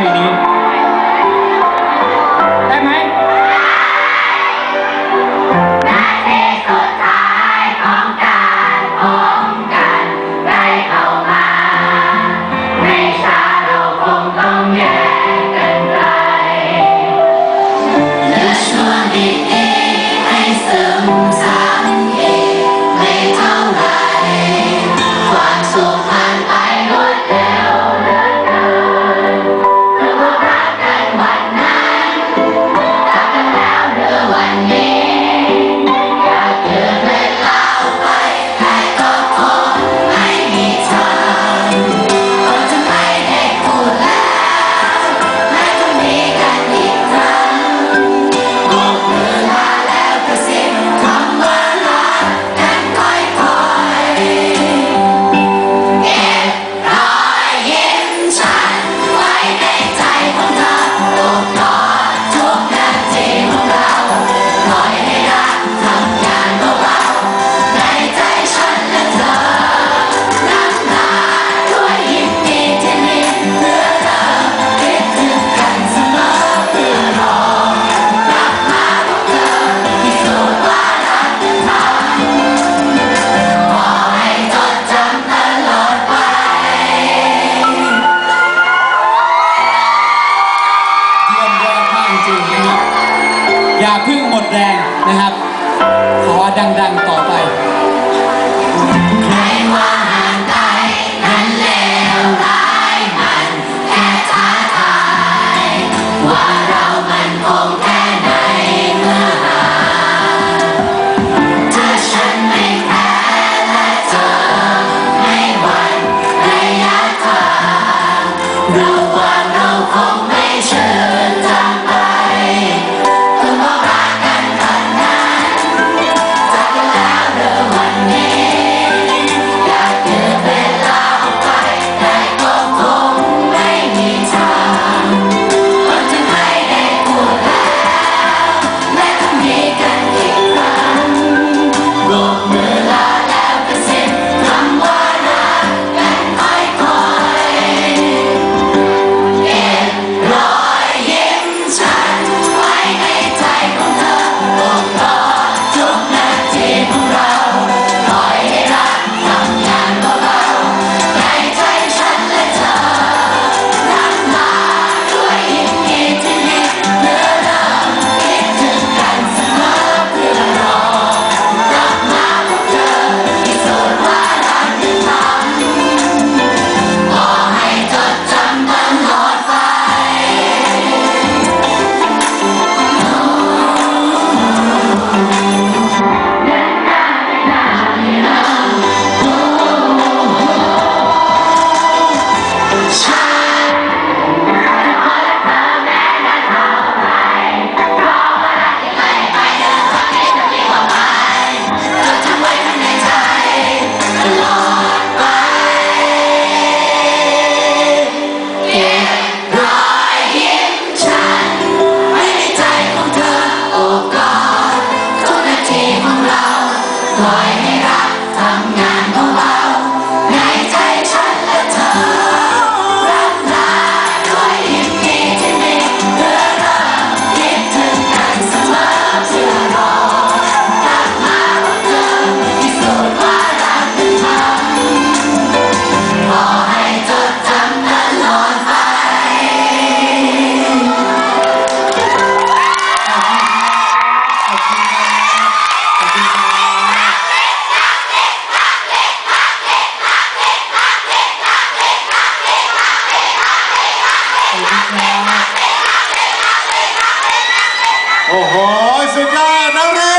พลงนี้ ได้ไหมนาทีสุดท้ายของการพบกันได้เข้ามา ไม่ช้าเราคงต้องแยกกันไปเหลืช่วงดีๆให้ซึม นะครับ ขอดัง ๆ ต่อไป โอ้โห สุดยอดนะเรี